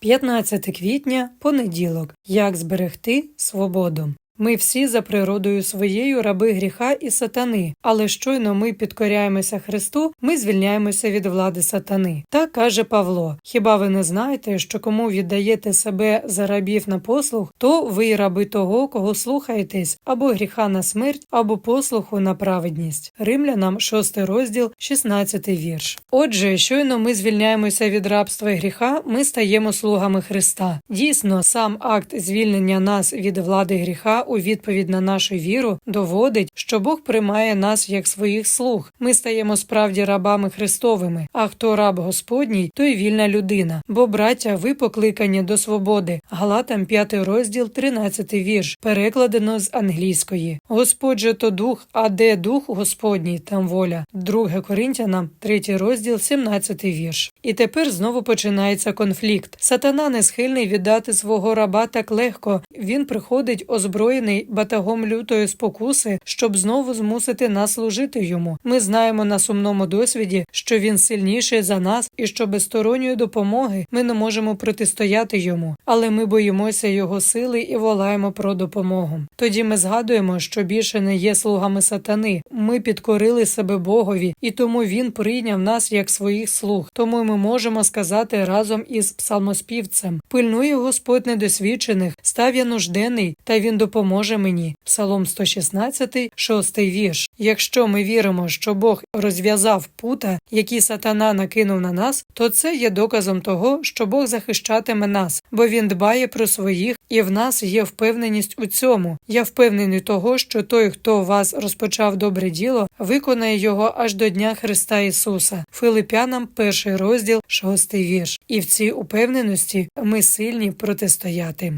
15 квітня, понеділок. Як зберегти свободу? Ми всі за природою своєю раби гріха і сатани, але щойно ми підкоряємося Христу, ми звільняємося від влади сатани. Так каже Павло: Хіба ви не знаєте, що кому віддаєте себе за рабів на послуг, то ви раби того, кого слухаєтесь, або гріха на смерть, або послуху на праведність. Римлянам 6 розділ, 16 вірш. Отже, щойно ми звільняємося від рабства гріха, ми стаємо слугами Христа. Дійсно, сам акт звільнення нас від влади гріха у відповідь на нашу віру доводить, що Бог приймає нас як своїх слуг. Ми стаємо справді рабами Христовими. А хто раб Господній, той вільна людина. Бо, браття, ви покликані до свободи. Галатам 5 розділ, 13 вірш, перекладено з англійської. Господь же то дух, а де дух Господній, там воля. 2 Коринтянам, 3 розділ, 17 вірш. І тепер знову починається конфлікт. Сатана не схильний віддати свого раба так легко. Він приходить озброєний батагом лютої спокуси, щоб знову змусити нас служити йому. Ми знаємо на сумному досвіді, що він сильніший за нас, і що без сторонньої допомоги ми не можемо протистояти йому, але ми боїмося його сили і волаємо про допомогу. Тоді ми згадуємо, що більше не є слугами сатани. Ми підкорили себе Богові, і тому він прийняв нас як своїх слуг. Тому ми можемо сказати разом із псалмоспівцем: пильнує Господь недосвідчених, став я нужденний, та він допоможе мені. Псалом 116, 6 вірш. Якщо ми віримо, що Бог розв'язав пута, які сатана накинув на нас, то це є доказом того, що Бог захищатиме нас, бо він дбає про своїх, і в нас є впевненість у цьому. Я впевнений того, що той, хто вас розпочав добре діло, виконає його аж до дня Христа Ісуса. Филипянам, перший розділ, шостий вірш. І в цій упевненості ми сильні протистояти.